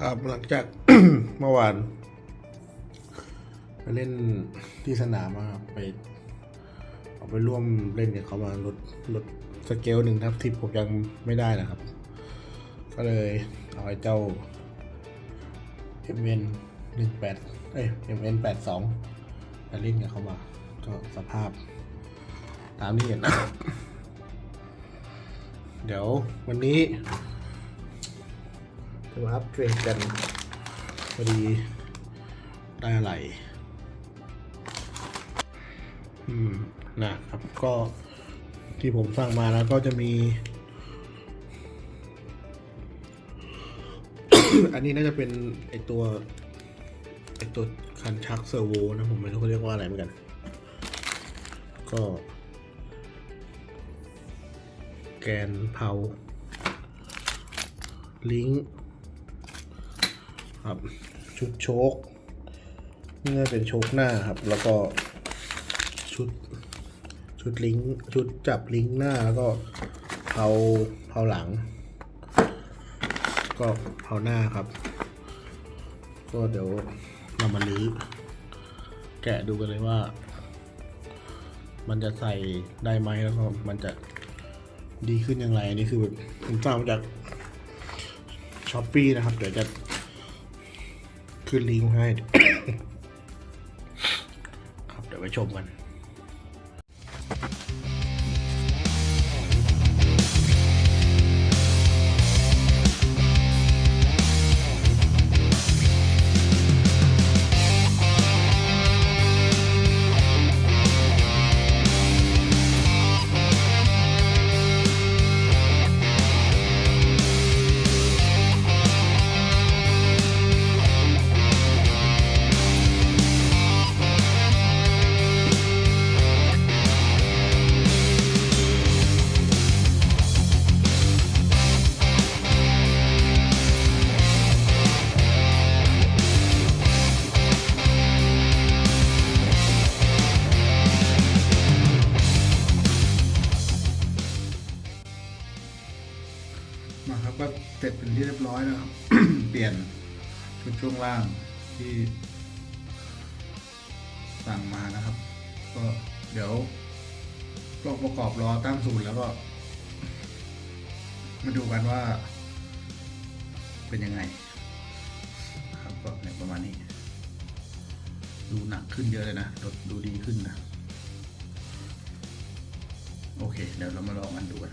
ครับหลังจากเมื่อวานไปเล่นที่สนามมาไปออกไปร่วมเล่นกับเขามาลดลดสเกลหนึ่งครับที่ผมยังไม่ได้นะครับ ก็เลยเอาไอ้เจ้า MN หนึ่งแปดเอ้ย MN แปดสองไปเล่นกับเขามาก็สภาพตามที่เห็นนะ เดี๋ยววันนี้ จะมาอัพเทรดกันพอดีได้อะไรอืมนะครับก็ที่ผมสั่งมาแล้วก็จะมี อันนี้น่าจะเป็นไอตัวไอตัวคันชักเซอร์โวนะผมไม่รู้เขาเรียกว่าอะไรเหมือนกัน ก็ แกนเผาลิงก์ ครับ ชุดโชคนี่เป็นโชคหน้าครับ แล้วก็ชุดชุดลิงชุดจับลิงหน้าแล้วก็เผาเผาหลัง ก็เผาหน้าครับ ก็เดี๋ยวเรามาลื้อแกะดูกันเลยว่า มันจะใส่ได้ไหมแล้วก็มันจะดีขึ้นอย่างไรอันนี่คือแบบผมสั่งมาจากช้อปปี้นะครับ เดี๋ยวจะ ขึ้นลิงก์ให้ครับเดี๋ยวไปชมกัน มาครับก็เสร็จเป็นที่เรียบร้อยนะครับ เปลี่ยนชุดช่วงล่างที่สั่งมานะครับ ก็เดี๋ยวลองประกอบรอตั้งศูนย์แล้วก็ มาดูกันว่า เป็นยังไงครับก็เนี่ยประมาณนี้ ดูหนักขึ้นเยอะเลยนะรถดูดีขึ้นนะ โอเค เดี๋ยวเรามาลองกันดูกัน